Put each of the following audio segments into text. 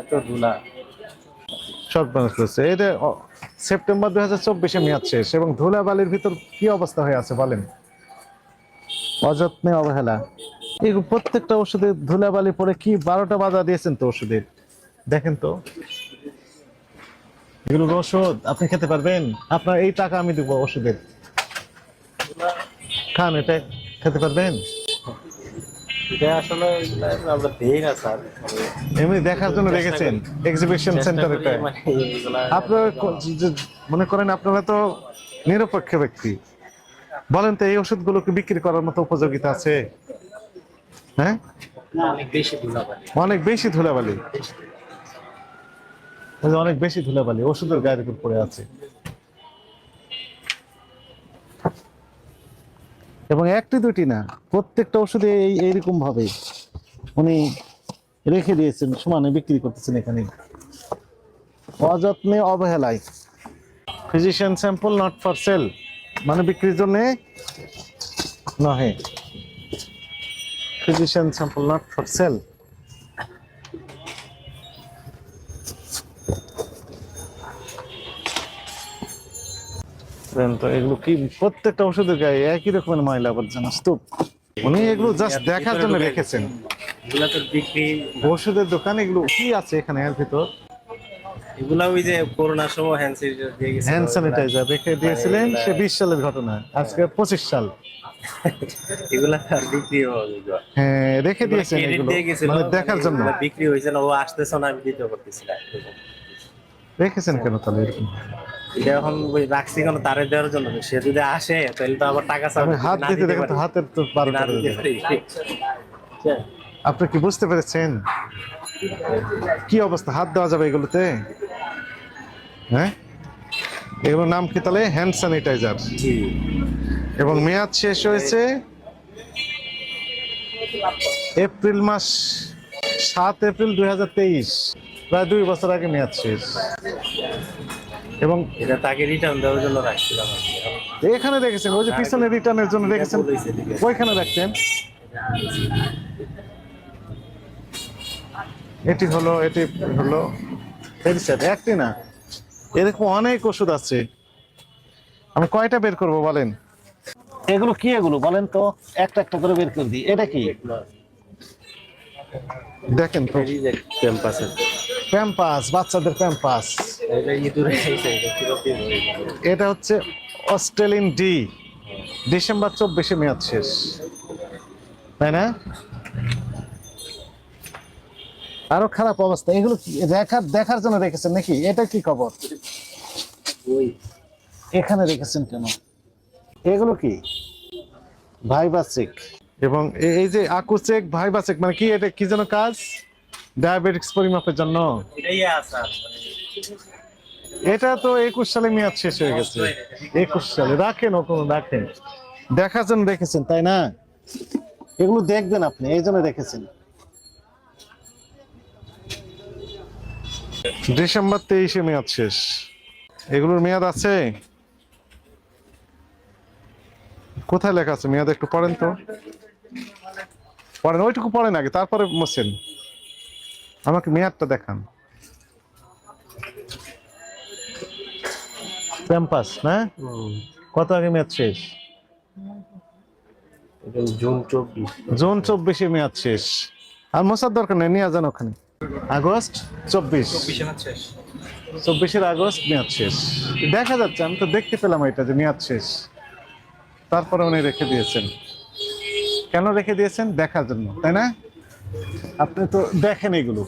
এত ধুলা। সব মানুষ করছে এটা সেপ্টেম্বর দুই হাজার চব্বিশে মেয়াদ শেষ এবং ধুলাবালির ভিতর কি অবস্থা হয়ে আছে বলেন? অযত্নে অবহেলা। এই প্রত্যেকটা ওষুধে ধুলাবালি পরে কি বারোটা বাজা দিয়েছেন তো ওষুধের দেখেন তো। এগুলো ওষুধ আপনি খেতে পারবেন? আপনার এই টাকা আমি দেবো ওষুধের। খান এটা খেতে পারবেন? এটা আসলে আমরা দেই না স্যার। এমনি দেখার জন্য রেখেছেন? এক্সিবিশন সেন্টার এটা মানে আপনারা মনে করেন আপনারা তো নিরপেক্ষ ব্যক্তি। বলেন তো এই ওষুধগুলো কি বিক্রি করার মতো উপযোগিতা আছে? হ্যাঁ? অনেক বেশি ধুলাবালি। অনেক বেশি ধুলাবালি ওষুধের গায়ের উপর পড়ে আছে। এবং একটি দুটি না, প্রত্যেকটা ওষুধে এই এইরকম ভাবে উনি রেখে দিয়েছেন, সমানে বিক্রি করতেছেন এখানে। অযত্নে অবহেলায়। Physician sample not for sale মানে বিক্রির জন্য নহে। Physician sample not for sale then তো এগুলো কি প্রত্যেকটা ওষুধের গায়ে একই রকমের ময়লা আবর্জনা স্তূপ? উনি এগুলো জাস্ট দেখার জন্য রেখেছেন। বিক্রি ওষুধের দোকান এগুলো কি আছে এখানে এর ভিতর? এগুলা ওই যে করোনার সময় হ্যান্ড স্যানিটাইজার দিয়ে গেছে হ্যান্ড স্যানিটাইজার রেখে দিয়েছিলেন সে বিশ সালের ঘটনা আজকে পঁচিশ সাল। এগুলা আর বিক্রি হ্যাঁ রেখে দিয়েছেন এগুলো মানে দেখার জন্য। বিক্রি হয়েছে না ও আসতেছে না আমি দিতে রেখেছেন কেন তাহলে এরকম? এটা এখন ওই রাখছি কেন তারে দেওয়ার জন্য সে যদি আসে তাহলে তো আবার টাকা চাবে হাত দিতে দেখেন তো হাতের তো না। পারি। আপনি কি বুঝতে পেরেছেন? কি অবস্থা? হাত দেওয়া যাবে এগুলোতে? হ্যাঁ? এগুলোর নাম কি তাহলে? Hand sanitiser. এবং মেয়াদ শেষ হয়েছে এপ্রিল মাস সাত এপ্রিল দুই হাজার তেইশ। প্রায় দুই বছর আগে মেয়াদ শেষ। এবং এটা তাকে রিটার্ন দেওয়ার জন্য রাখছিলাম। এখানে রেখেছেন ওই যে পিছনে রিটার্নের জন্য রেখেছেন ওইখানে রাখতেন। এটি হলো এটি হলো এরিসেট একটি না। এরকম অনেক ওষুধ আছে। আমি কয়টা বের করব বলেন? এগুলো কি এগুলো? বলেন তো একটা একটা করে বের করে দিই। এটা কি? দেখেন তো। এই যে ক্যাম্পাসের প্যাম্পাস বাচ্চাদের প্যাম্পাস এটা হচ্ছে অস্ট্রেলিয়ান ডি ডিসেম্বর চব্বিশে মেয়াদ শেষ। তাই না? আরও খারাপ অবস্থা। এগুলো কি? দেখার দেখার জন্য রেখেছেন নাকি? এটা কি খবর? এখানে রেখেছেন কেন? এগুলো কি? ভাইবাসিক এবং এই যে আকুচেক ভাইবাসিক মানে কি এটা? কি যেন কাজ? ডায়াবেটিক্স পরিমাপের জন্য? এটা তো একুশ সালে মেয়াদ শেষ হয়ে গেছে। একুশ সালে। রাখেন ও কোনো রাখেন। দেখার জন্য রেখেছেন তাই না? এগুলো দেখবেন আপনি এই জন্য রেখেছেন ডিসেম্বর তেইশে মেয়াদ শেষ। এগুলোর মেয়াদ আছে? কোথায় লেখা আছে? মেয়াদ একটু পড়েন তো। পড়েন ওইটুকু পড়েন আগে তারপরে মোছেন আমাকে মেয়াদটা দেখান। ক্যাম্পাস না? কত আগে মেয়াদ শেষ? জুন চব্বিশ। জুন চব্বিশে মেয়াদ শেষ। আর মশার দরকার নেই নিয়ে যান ওখানে। আগস্ট চব্বিশ। চব্বিশের আগস্ট মেয়াদ শেষ। দেখা যাচ্ছে আমি তো দেখতে পেলাম এটা যে মেয়াদ শেষ। তারপরে উনি রেখে দিয়েছেন। কেন রেখে দিয়েছেন? দেখার জন্য তাই না? আপনি তো দেখেন এগুলো।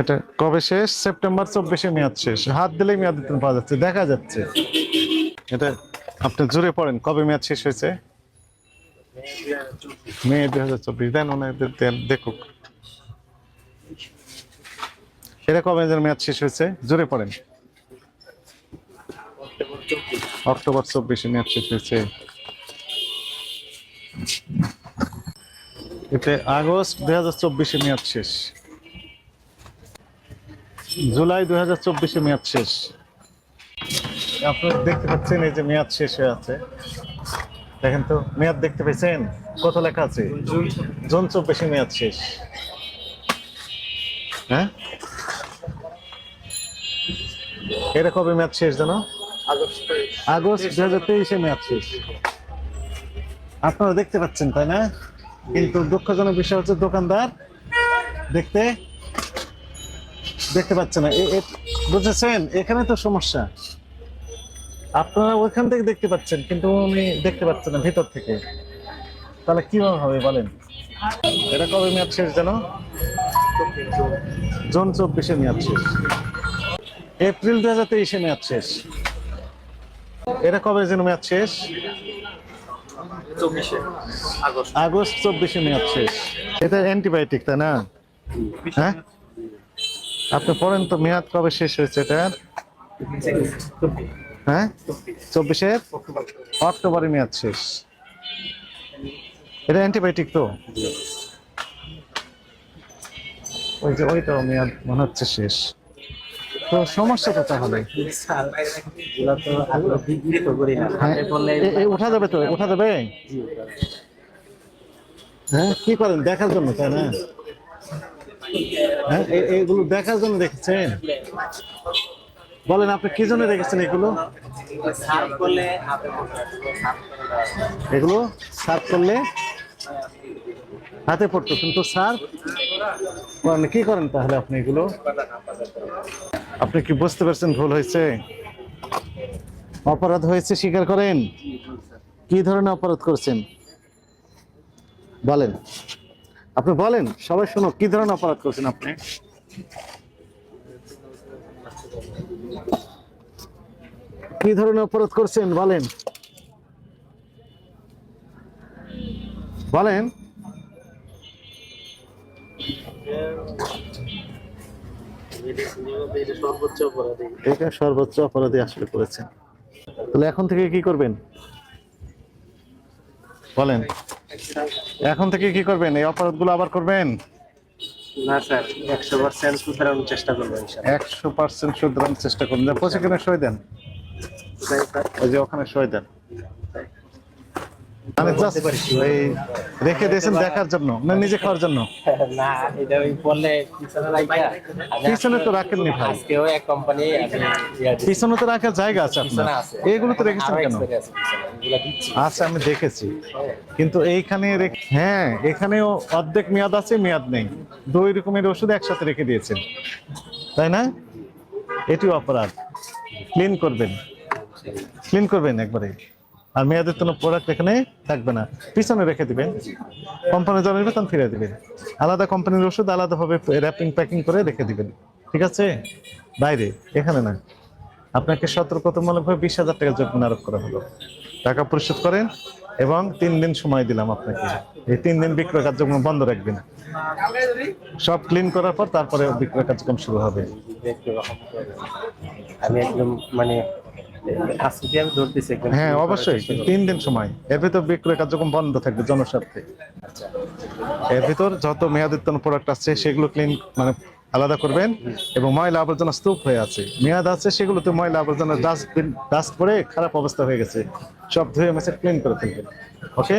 এটা কবে শেষ? সেপ্টেম্বর, চব্বিশে মেয়াদ শেষ। হাত দিলেই মেয়াদ দিতে পাওয়া যাচ্ছে, দেখা যাচ্ছে। এটা আপনি জুড়ে পড়েন, কবে মেয়াদ শেষ হয়েছে? মে দুই হাজার চব্বিশ, দেন ওনাদের দেখুক। এটা কবে মেয়াদ শেষ হয়েছে? জোরে পড়েন। অক্টোবর, চব্বিশে মেয়াদ শেষ হয়েছে। এতে আগস্ট দুই হাজার চব্বিশে মেয়াদ শেষ। জুলাই দুই হাজার চব্বিশে মেয়াদ শেষ। আপনারা দেখতে পাচ্ছেন এই যে মেয়াদ শেষ হয়ে আছে। দেখেন তো মেয়াদ দেখতে পেয়েছেন? কত লেখা আছে? জুন চব্বিশে মেয়াদ শেষ। হ্যাঁ? এটা কবে ম্যাচ শেষ জানো? আগস্ট দু হাজার তেইশে ম্যাচ শেষ। আপনারা দেখতে পাচ্ছেন তাই না? কিন্তু দুঃখজনক বিষয় হচ্ছে দোকানদার দেখতে দেখতে পাচ্ছে না। বুঝেছেন? এখানে তো সমস্যা। আপনারা ওইখান থেকে দেখতে পাচ্ছেন, কিন্তু উনি দেখতে পাচ্ছেন না ভিতর থেকে। তাহলে কীভাবে হবে বলেন? এটা কবে মেয়াদ শেষ জানো? জুন চব্বিশে মেয়াদ শেষ। এপ্রিল দু হাজার তেইশে মেয়াদ শেষ। এটা কবে যেন মেয়াদ শেষ? আগস্ট। চব্বিশে মেয়াদ শেষ। এটা অ্যান্টিবায়োটিক, তাই না? হ্যাঁ? আপনি পড়েন তো, মেয়াদ কবে শেষ হয়েছে এটার? হ্যাঁ? চব্বিশের? অক্টোবরে মেয়াদ শেষ। এটা অ্যান্টিবায়োটিক তো? ওই যে ওইটাও মেয়াদ মনে হচ্ছে শেষ। তো সমস্যা তো করি না হ্যাঁ যাবে তো, উঠা যাবে? হ্যাঁ কি করেন? দেখার জন্য তাই না? হ্যাঁ এগুলো দেখার জন্য দেখছেন? বলেন, আপনি কি জন্য দেখেছেন এগুলো? এগুলো সার্ফ করলে হাতে পড়তো, কিন্তু সার্ফ করেন, কি করেন তাহলে আপনি এগুলো? আপনি কি বুঝতে পারছেন ভুল হয়েছে? অপরাধ হয়েছে স্বীকার করেন? কি ধরনের অপরাধ করছেন? বলেন। আপনি বলেন, সবাই শোনো, কি ধরনের অপরাধ করছেন আপনি? কি ধরনের অপরাধ করছেন? বলেন। বলেন। এটা সর্বোচ্চ অপরাধী আসলে করেছেন। তাহলে এখন থেকে কি করবেন? বলেন। এখন থেকে কি করবেন? এই অপরাধগুলো আবার করবেন? না স্যার একশো পার্সেন্ট সুতরাং চেষ্টা করব ইনশাল্লাহ একশো পার্সেন্ট শুধরানোর চেষ্টা করুন। পৌঁছে কিনে সই দেন। ওই যে ওখানে সই দেন। মানে just ওই রেখে দিয়েছেন দেখার জন্য না নিজে খাওয়ার জন্য? না এটা ওই বললে পিছনে রাখা পিছনে তো রাখেননি ভাই। আজকেও এক কোম্পানি। পিছনে তো রাখার জায়গা আছে আপনার। এইগুলো তো রেখেছেন কেন? এগুলা আচ্ছা আমি দেখেছি। কিন্তু এইখানে রেখ- হ্যাঁ এখানেও অর্ধেক মেয়াদ আছে মেয়াদ নেই। দুই রকমের ওষুধ একসাথে রেখে দিয়েছেন। তাই না? এটিও অপরাধ। ক্লিন করবেন। ক্লিন করবেন একবারে। আর মেয়াদের কোনো প্রোডাক্ট এখানে থাকবে না। পিছনে রেখে দিবেন। কোম্পানি জনের বেতন ফিরে দিবেন। আলাদা কোম্পানির ওষুধ আলাদাভাবে র্যাপিং প্যাকিং করে রেখে দিবেন। ঠিক আছে? বাইরে, এখানে না। আপনাকে সতর্কতামূলকভাবে বিশ হাজার টাকা জরিমানা আরোপ করা হলো। টাকা পরিশোধ করেন এবং তিন দিন সময় দিলাম আপনাকে। এই তিন দিন বিক্রয় কার্যক্রম বন্ধ রাখবেন। সব ক্লিন করার পর তারপরে বিক্রয় কার্যক্রম শুরু হবে। আমি একদম মানে আজকে আমি ধরতেছি একদম। হ্যাঁ অবশ্যই। তিন দিন সময়। এর ভিতর বিক্রয় কার্যক্রম বন্ধ থাকবে জনস্বার্থে। এর ভিতর যত মেয়াদোত্তন প্রোডাক্ট আছে, সেগুলো ক্লিন মানে আলাদা করবেন এবং ময়লা আবর্জনা স্তূপ হয়ে আছে। মেয়াদ আছে, সেগুলোতে ময়লা আবর্জনা ডাস্টবিন ডাস্ট পরে খারাপ অবস্থা হয়ে গেছে। সব ধুয়ে মেসে ক্লিন করে ফেলবেন। ওকে